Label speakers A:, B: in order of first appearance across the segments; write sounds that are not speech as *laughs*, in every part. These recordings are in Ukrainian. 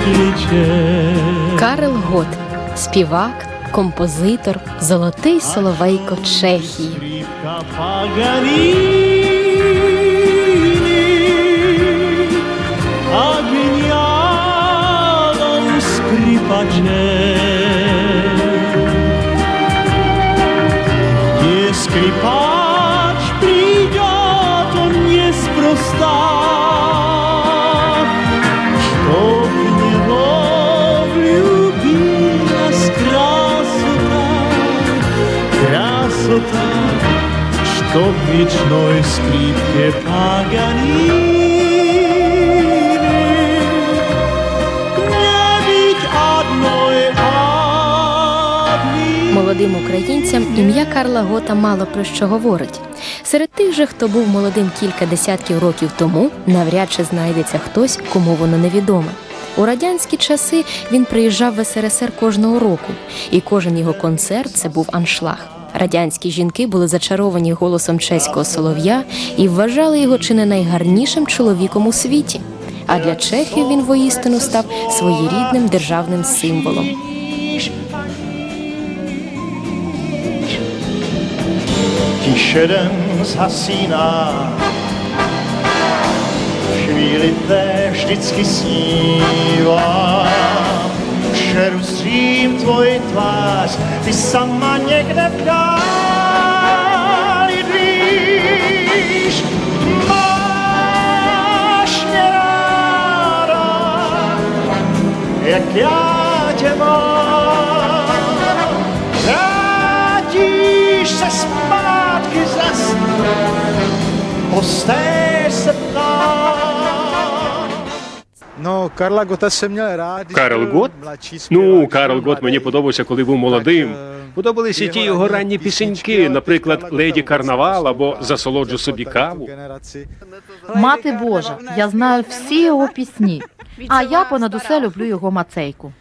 A: ципличе
B: Карел Гот, співак, композитор, золотий соловейко Чехії.
A: Skripka Paganini A Не быть одной одни
B: Молодим українцям ім'я Карла Гота мало про що говорить. Серед тих же, хто був молодим кілька десятків років тому, навряд чи знайдеться хтось, кому воно невідоме. У радянські часи він приїжджав в СРСР кожного року, і кожен його концерт це був аншлаг. Радянські жінки були зачаровані голосом чеського солов'я і вважали його чи не найгарнішим чоловіком у світі. А для чехів він воістину став своєрідним державним символом.
A: Tiše den zhasíná, v chvíli té vždycky snívá. Šeru střím tvoji tvář, ty sama někde v dvíš. Máš mě ráda, jak se zpátky zas, postéž se ptám.
C: No, Карла Гота rád. když
D: Карл
C: byl
D: Гот? Ну, Карл Гот мені подобався, коли був молодим. Подобалися ті його ранні пісеньки, наприклад, Леді Карнавал або Засолоджу собі каву.
E: Мати Божа, я знаю всі його пісні. А я понад усе люблю його мацейку.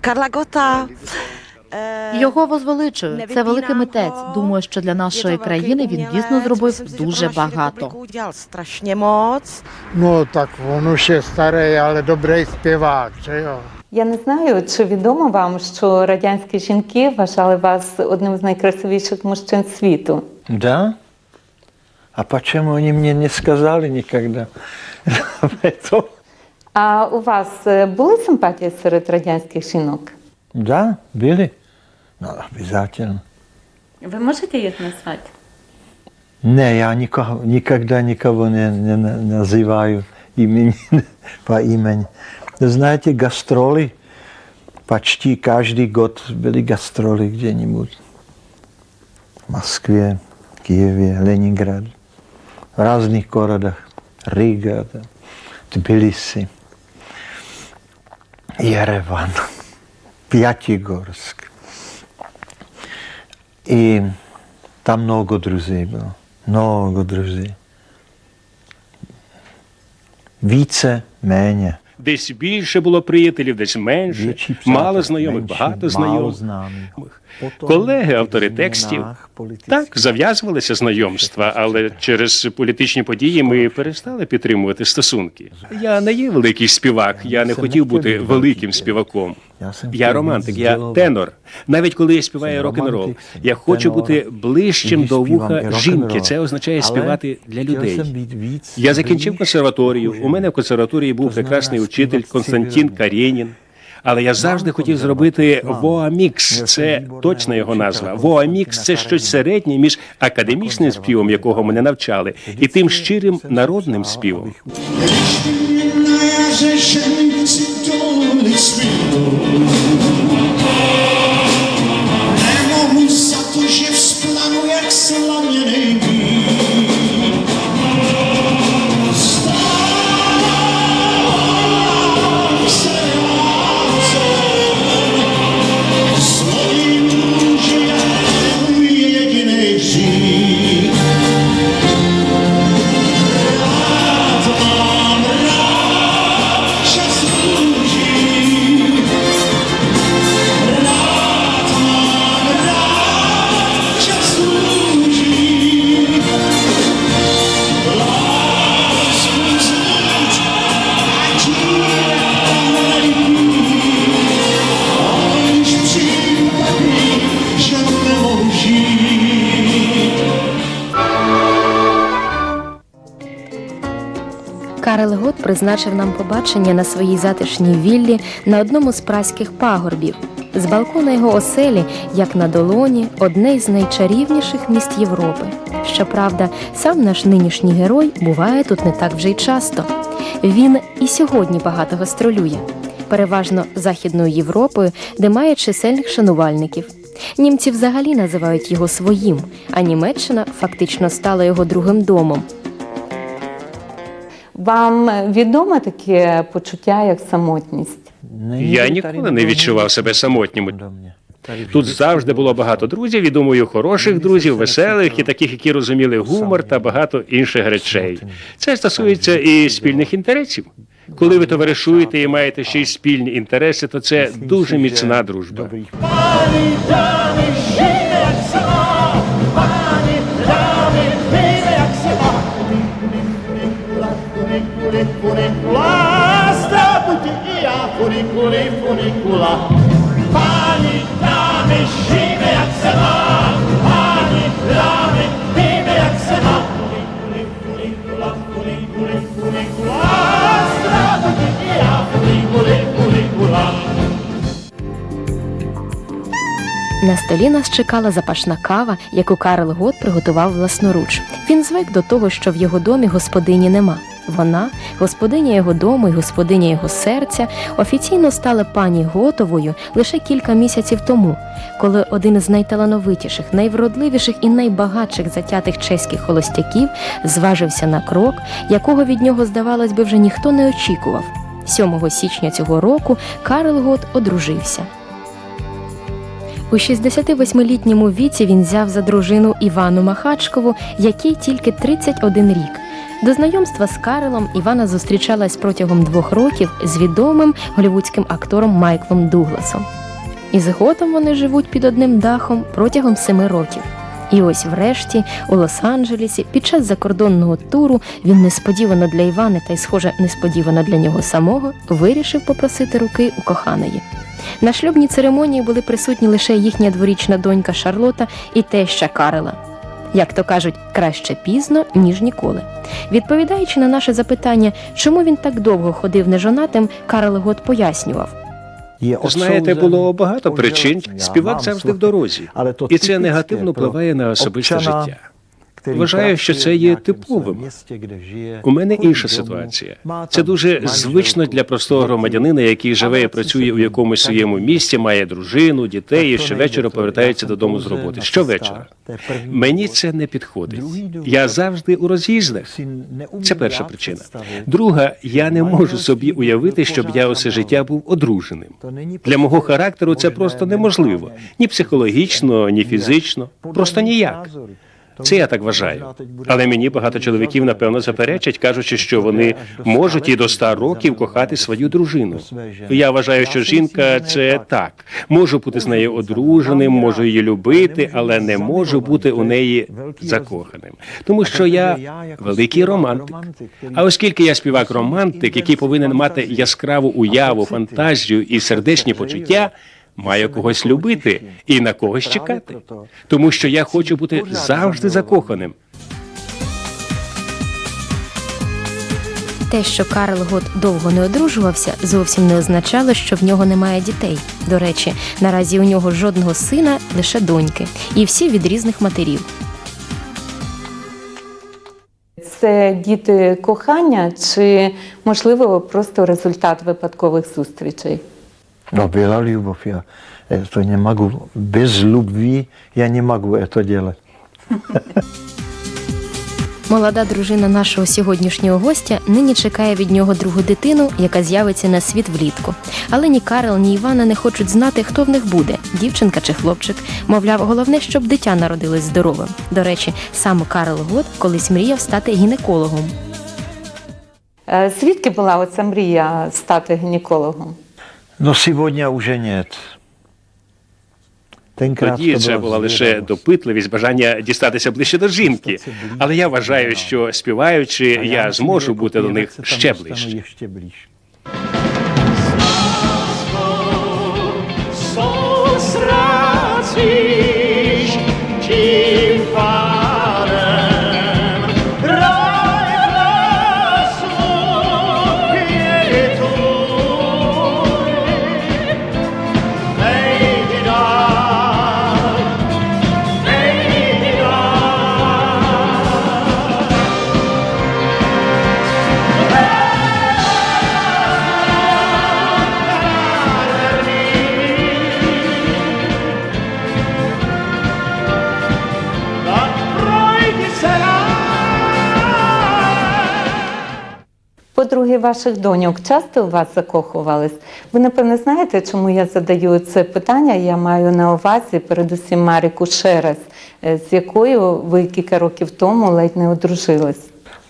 F: Карла Гота. е,
E: Його возвеличую. Це великий митець. Думаю, що для нашої країни він дійсно зробив дуже багато.
F: Udělal strašně moc.
G: No tak on už je starý, ale dobrý zpěvák, že jo.
H: Я не знаю, чи відомо вам, що радянські жінки вважали вас одним з найкрасивіших мужчин світу.
I: Да? А почему они мне не сказали никогда об?
H: А у вас е, були симпатії серед радянських жінок?
I: Да, были? Ну, обязательно.
H: Ви можете їх назвати?
I: Не, я никого, никогда никого не, не на- называю имени, по имени. Знаете, гастроли, почти каждый год были гастроли где-нибудь. В Москве, Киеве, Ленинграде, в разных городах. Рига, да, Тбилиси, Ереван, Пятигорск. И там много друзей было. Много друзей. Віце мене.
D: Десь більше було приятелів, десь менше, мало знайомих,
I: менше,
D: багато
I: мало
D: знайомих.
I: známých.
D: Колеги, автори текстів. Так, зав'язувалися знайомства, але через політичні події ми перестали підтримувати стосунки. Я не є великий співак, я не хотів бути великим співаком.
I: Я
D: романтик, я тенор. Навіть коли я співаю
I: Сам
D: рок-н-рол, я хочу бути ближчим до вуха жінки. Це означає співати для людей. Я закінчив консерваторію. У мене в консерваторії був прекрасний учитель Константин. Карєнін. Але я завжди хотів зробити Воамікс. Це точна його назва. Воамікс це щось середнє між академічним співом, якого мене навчали, і тим щирим народним співом.
A: Svítnou. Nemohu za to, že vzplanu jak slaměnej
B: призначив нам побачення на своїй затишній віллі на одному з праських пагорбів. З балкона його оселі, як на долоні, одне із найчарівніших міст Європи. Щоправда, сам наш нинішній герой буває тут не так вже й часто. Він і сьогодні багато гастролює, переважно Західною Європою, де має чисельних шанувальників. Німці взагалі називають його своїм, а Німеччина фактично стала його другим домом.
H: Вам відоме таке почуття, як самотність?
D: Я ніколи не відчував себе самотнім. Тут завжди було багато друзів, і думаю, хороших друзів, веселих і таких, які розуміли гумор та багато інших речей. Це стосується і спільних інтересів. Коли ви товаришуєте і маєте ще й спільні інтереси, то це дуже міцна дружба.
A: Funikuli, funikula, zdobudź i ja, funikuli, funikula. Pani damy zimne jak sama, pani damy piękne jak sama. Funikuli, funikula, funikuli, funikula, zdobudź i ja, funikuli, funikula.
B: На столі нас чекала запашна кава, яку Карл Гот приготував власноруч. Він звик до того, що в його домі господині нема. Вона, господиня його дому і господиня його серця, офіційно стала пані Готовою лише кілька місяців тому, коли один із найталановитіших, найвродливіших і найбагатших затятих чеських холостяків зважився на крок, якого від нього, здавалось би, вже ніхто не очікував. 7 січня цього року Карл Гот одружився. У 68-літньому віці він взяв за дружину Івану Махачкову, якій тільки 31 рік. До знайомства з Карелом Івана зустрічалась протягом двох років з відомим голівудським актором Майклом Дугласом. І згодом вони живуть під одним дахом протягом семи років. І ось врешті, у Лос-Анджелесі, під час закордонного туру він несподівано для Івани та й, схоже, несподівано для нього самого вирішив попросити руки у коханої. На шлюбній церемонії були присутні лише їхня дворічна донька Шарлота і теща Карела. Як то кажуть, краще пізно, ніж ніколи. Відповідаючи на наше запитання, чому він так довго ходив нежонатим, Карл Гот пояснював.
D: Знаєте, було багато причин. Співак завжди в дорозі, і це негативно впливає на особисте життя. Вважаю, що це є типовим. У мене інша ситуація. Це дуже звично для простого громадянина, який живе і працює у якомусь своєму місті, має дружину, дітей і щовечора повертається додому з роботи. Щовечора. Мені це не підходить. Я завжди у роз'їздах. Це перша причина. Друга, я не можу собі уявити, щоб я усе життя був одруженим. Для мого характеру це просто неможливо. Ні психологічно, ні фізично. Просто ніяк. Це я так вважаю. Але мені багато чоловіків напевно заперечать, кажучи, що вони можуть і до ста років кохати свою дружину. Я вважаю, що жінка це так. Можу бути з нею одруженим, можу її любити, але не можу бути у неї закоханим. Тому що я великий романтик. А оскільки я співак романтик, який повинен мати яскраву уяву, фантазію і сердечні почуття. Маю когось любити і на когось чекати, тому що я хочу бути завжди закоханим.
B: Те, що Карл Гот довго не одружувався, зовсім не означало, що в нього немає дітей. До речі, наразі у нього жодного сина, лише доньки, і всі від різних матерів.
H: Це діти кохання, чи можливо просто результат випадкових зустрічей?
I: No byla любовь, я это не могу. Без любви я не могу это делать.
B: Молода дружина нашого сьогоднішнього гостя нині чекає від нього другу дитину, яка з'явиться на світ влітку. Але ні Карл, ні Івана не хочуть знати, хто в них буде дівчинка чи хлопчик. Мовляв, головне, щоб дитя народилось здоровим. До речі, сам Карл Гот колись мріяв стати гінекологом.
H: Е, Звідки була оця мрія стати гінекологом?
I: Но сьогодні вже нет.
D: Тоді це була лише допитливість, бажання дістатися ближче до жінки. Але я вважаю, що співаючи, я зможу бути до них ще ближче.
H: Ваших доньок часто у вас закохувались? Ви напевне знаєте, чому я задаю це питання? Я маю на увазі передусім Маріку Шерес, е, з якою ви кілька років тому ледь не одружились.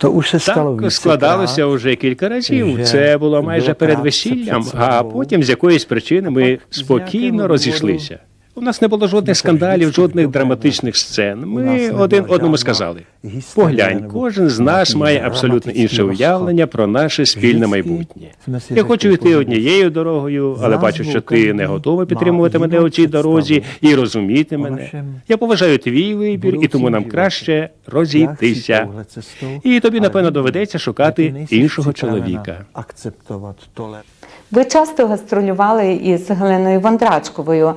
I: To už se stalo
D: Так складалося вже кілька разів.
I: Вже
D: Це було майже
I: було
D: перед весіллям, а потім з якоїсь причини ми спокійно розійшлися. У нас не було жодних скандалів, жодних драматичних сцен. Ми один одному сказали: поглянь, кожен з нас має абсолютно інше уявлення про наше спільне майбутнє. Я хочу йти однією дорогою, але бачу, що ти не готовий підтримувати мене у цій дорозі і розуміти мене. Я поважаю твій вибір, і тому нам краще розійтися. І тобі, напевно, доведеться шукати іншого чоловіка.
H: Ви часто гастролювали із Геленою Вондрачковою.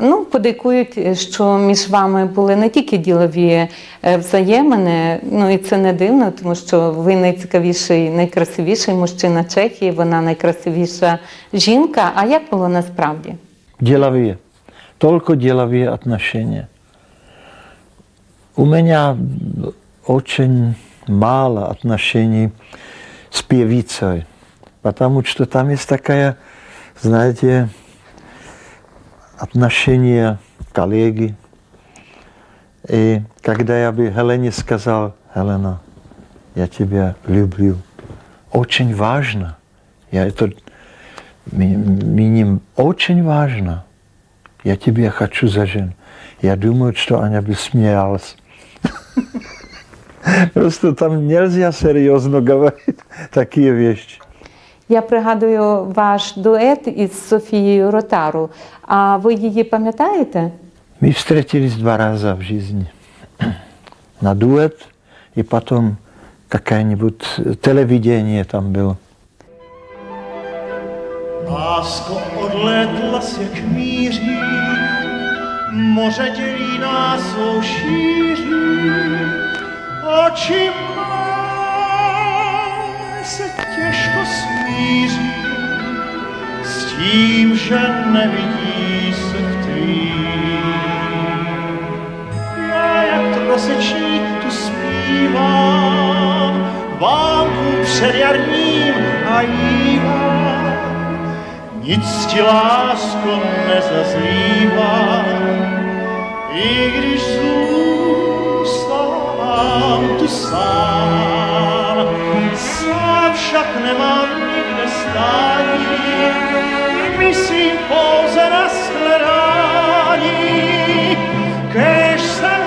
H: Ну, подейкують, що між вами були не тільки ділові е, взаємини, ну і це не дивно, тому що ви найцікавіший, найкрасивіший мужчина Чехії, вона найкрасивіша жінка. А як було насправді?
I: Dělavě. Тільки dělavě отношения. У меня очень мало отношений с певицей, потому что там есть такая, знаете, отношение коллеги. И когда я бы Хелене сказал, Хелена, я тебя люблю, очень важно, я это ми- миним очень важно, я тебя хочу за жену. Я думаю, что Аня бы смеялась. *laughs* Просто там нельзя серьезно говорить такие вещи.
H: Я пригадую ваш дует із Софією Ротару. А ви її пам'ятаєте?
I: Мы встретились два раза в жизни. На дуэт и потом какое-нибудь телевидение там было.
A: Lásko, odletla se k míří, moře dělí nás svou šíří. Oči má se těžko smíří s tím, že nevidí se v tvým. Já jak trosečník tu zpívám, vánku před jarním a jívám. Nic ti lásko nezazlívá, i když zůstávám tu sám. Však nemám nikde stání, myslím pouze na shledání, kež se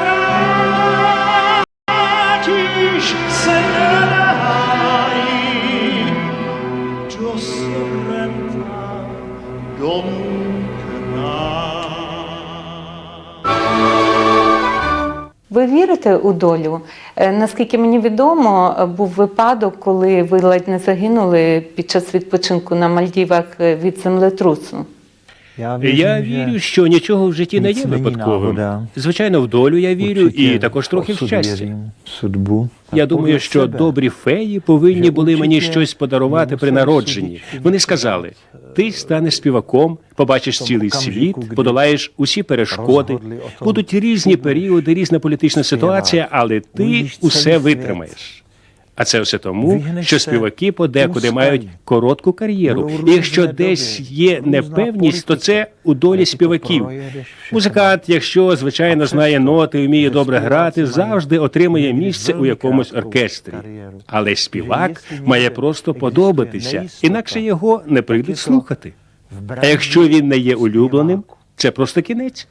H: Ви вірите у долю? Е, Наскільки мені відомо, е, був випадок, коли ви ледь не загинули під час відпочинку на Мальдівах е, від землетрусу.
I: Já
D: Я вірю, що нічого в житті не є випадковим. Звичайно, в долю я вірю і також трохи в щастя.
I: судьбу.
D: Я думаю, що добрі феї повинні були мені щось подарувати при народженні. Вони сказали: ти станеш співаком, побачиш цілий світ, подолаєш усі перешкоди. Будуть різні періоди, різна політична ситуація, але ти усе витримаєш. А це все тому, що співаки подекуди мають коротку кар'єру. І якщо десь є непевність, то це у долі співаків. Музикант, якщо звичайно знає ноти вміє добре грати, завжди отримує місце у якомусь оркестрі. Але співак має просто подобатися, інакше його не прийдуть слухати. А якщо він не є улюбленим, це просто кінець.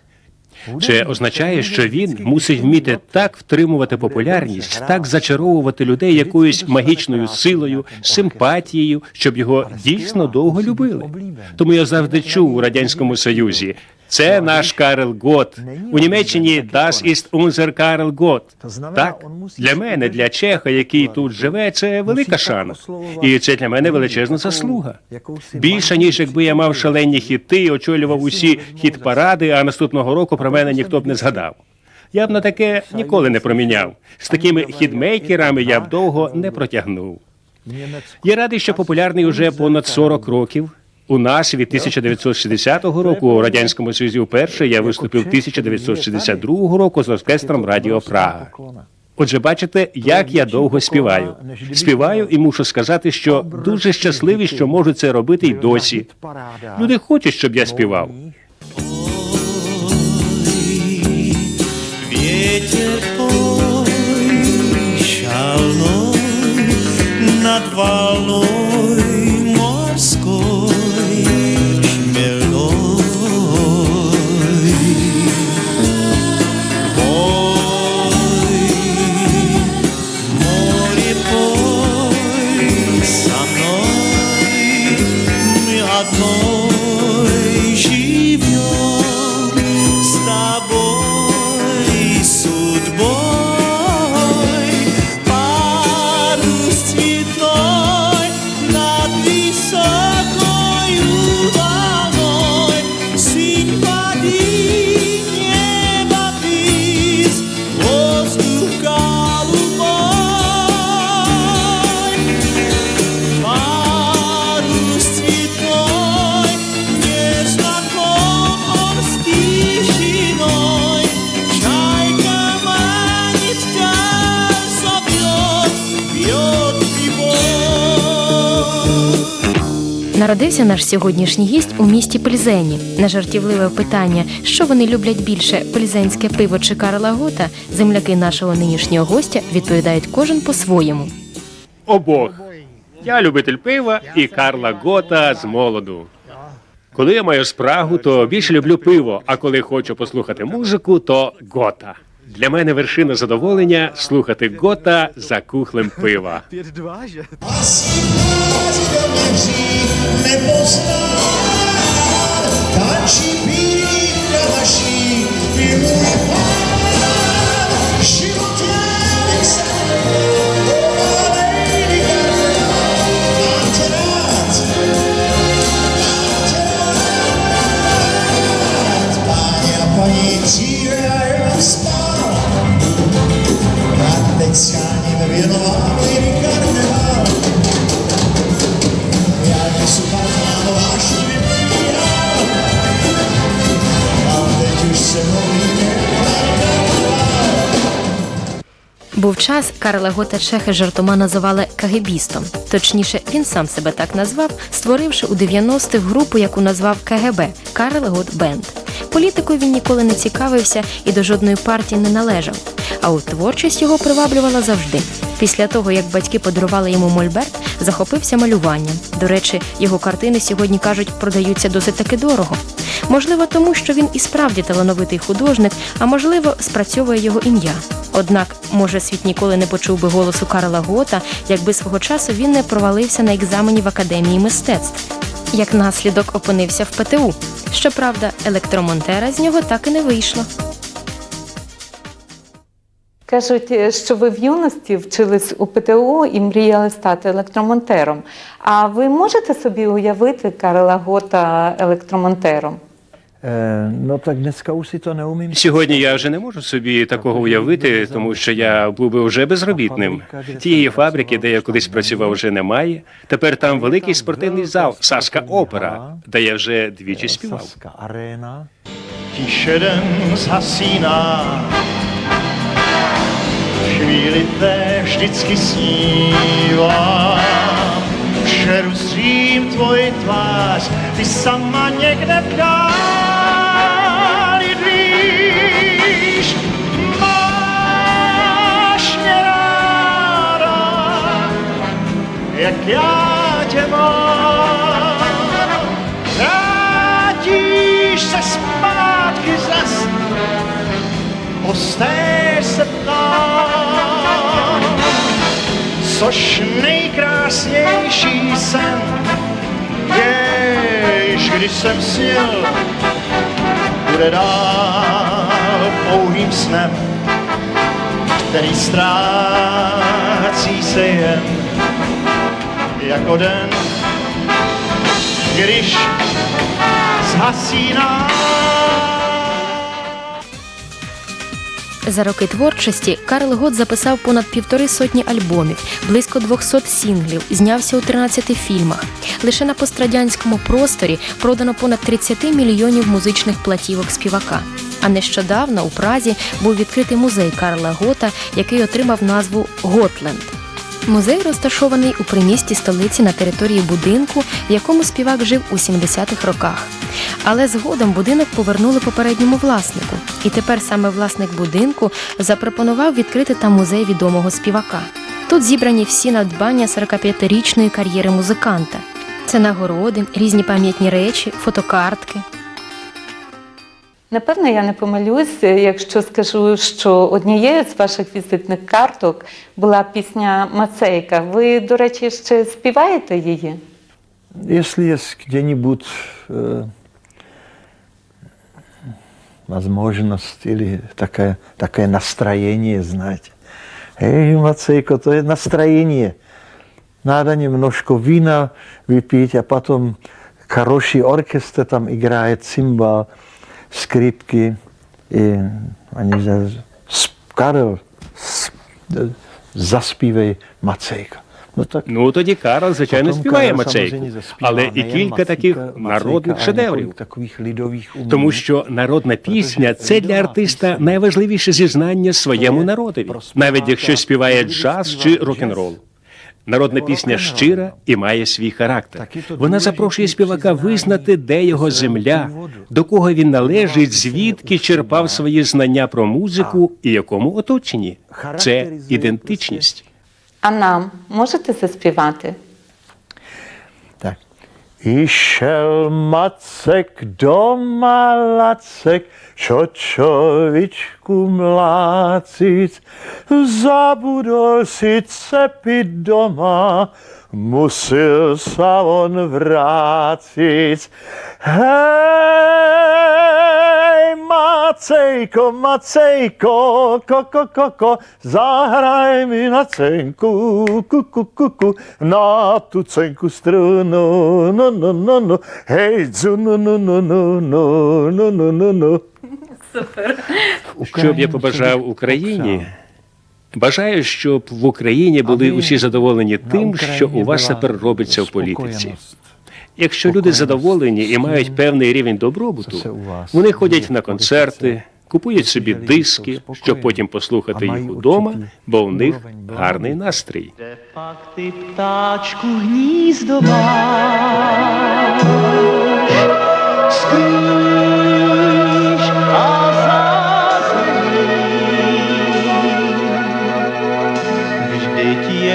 D: Це означає, що він мусить вміти так втримувати популярність, так зачаровувати людей якоюсь магічною силою, симпатією, щоб його дійсно довго любили. Тому я завжди чув у радянському Союзі. Це наш Карл Гот. У Німеччині Das ist unser Karl Gott. Так, для мене, для Чеха, який тут живе, це велика шана. І це для мене величезна заслуга. Більше, ніж якби я мав шалені хіти, очолював усі хіт-паради, а наступного року про мене ніхто б не згадав. Я б на таке ніколи не проміняв. З такими хітмейкерами я б довго не протягнув. Я радий, що популярний уже понад 40 років. У нас від 1960 року у радянському союзі вперше я виступив 1962 року з оркестром Радіо Прага. Отже, бачите, як я довго співаю. Співаю і мушу сказати, що дуже щасливий, що можу це робити й досі. Люди хочуть, щоб я співав.
J: Над волной she
B: Народився наш сьогоднішній гість у місті Пльзені. На жартівливе питання, що вони люблять більше пльзенське пиво чи Карла Гота, земляки нашого нинішнього гостя відповідають кожен по-своєму.
D: Обох. Я любитель пива і Карла Гота з молоду. Коли я маю спрагу, то більше люблю пиво, а коли хочу послухати музику, то гота. Для мене вершина задоволення слухати гота за кухлем пива.
A: Pět dva, že?
B: Був час, Карла Гота чехи жартома називали кагебістом. Точніше, він сам себе так назвав, створивши у 90-х групу, яку назвав КГБ Карл Гот Бенд. Політикою він ніколи не цікавився і до жодної партії не належав. А от творчість його приваблювала завжди. Після того, як батьки подарували йому мольберт, захопився малюванням. До речі, його картини сьогодні кажуть, продаються досить таки дорого. Можливо, тому що він і справді талановитий художник, а можливо, спрацьовує його ім'я. Однак, може, світ ніколи не почув би голосу Карла Гота, якби свого часу він не провалився на екзамені в академії мистецтв. Як наслідок опинився в ПТУ. Щоправда, електромонтера з нього так і не вийшло.
H: Кажуть, е, що ви в юності вчились у ПТУ і мріяли стати електромонтером. А ви можете собі уявити Карла Гота електромонтером?
I: To neumím.
D: Сьогодні я вже не можу собі такого уявити, тому що я був би вже безробітним. Тієї фабрики, де я колись працював, вже немає. Тепер там великий спортивний зал Саска Опера, де я вже двічі співав.
I: Saska Arena.
J: Chvíli té vždycky snívá. Přerustřím tvoji tvář, ty sama někde v dáli dvíš. Máš mě ráda, jak já tě mám. Vrátíš se zas, postéž se ptám, což nejkrásnější sen, jež když jsem snil, bude dál pouhým snem, který ztrácí se jen jako den, když zhasíná.
B: За роки творчості Карл Гот записав понад півтори сотні альбомів, близько 200 сінглів, знявся у 13 фільмах. Лише на пострадянському просторі продано понад 30 мільйонів музичних платівок співака. А нещодавно у Празі був відкритий музей Карла Гота, який отримав назву Готленд. Музей розташований у примісті столиці на території будинку, в якому співак жив у 70-х роках. Але згодом будинок повернули попередньому власнику, і тепер саме власник будинку запропонував відкрити там музей відомого співака. Тут зібрані всі надбання 45-річної кар'єри музиканта. Це нагороди, різні пам'ятні речі, фотокартки.
H: Напевно, я не помилюсь, якщо скажу, що однією з ваших візитних карток була пісня Мацейка. Ви, до речі, ще співаєте її?
I: Если есть где-нибудь э, возможность или такое, такое настроение, знаете. Эй, Мацейко, то есть настроение. Надо немножко вина выпить, а потом хороший оркестр там играет, цимбал, скрипки. Карл, с- э, заспівай Мацейко. Ну так
D: Ну тоді Карл, звичайно,
I: Потім
D: співає
I: Карл,
D: Мацейку, але і кілька таких народних шедеврів. Тому що народна пісня це для артиста найважливіше зізнання своєму народові, навіть якщо співає джаз чи рок-н-рол. Народна пісня щира і має свій характер. Вона запрошує співака визнати, де його земля, до кого він належить, звідки черпав свої знання про музику і якому оточенні. Це ідентичність.
H: А нам можете заспівати?
I: Tak. I šel Macek do Malacek, čočovičku mlácic, zabudol si cepit doma, musil sa on vrátit. Hej, Macejko, Macejko, koko, koko, zahraj mi na cenku, ku, ku, ku, ku, na tu cenku strunu, no, no, no, no, hej, dzu, no, no, no, no, no, no, no, no, no.
D: Що б я побажав Україні? Бажаю, щоб в Україні були усі задоволені тим, що у вас тепер робиться в політиці. Якщо люди задоволені і мають певний рівень добробуту, вони ходять на концерти, купують собі диски, щоб потім послухати їх удома, бо у них гарний настрій.
K: Пак ти птачку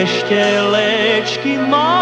K: Ще лечки ма.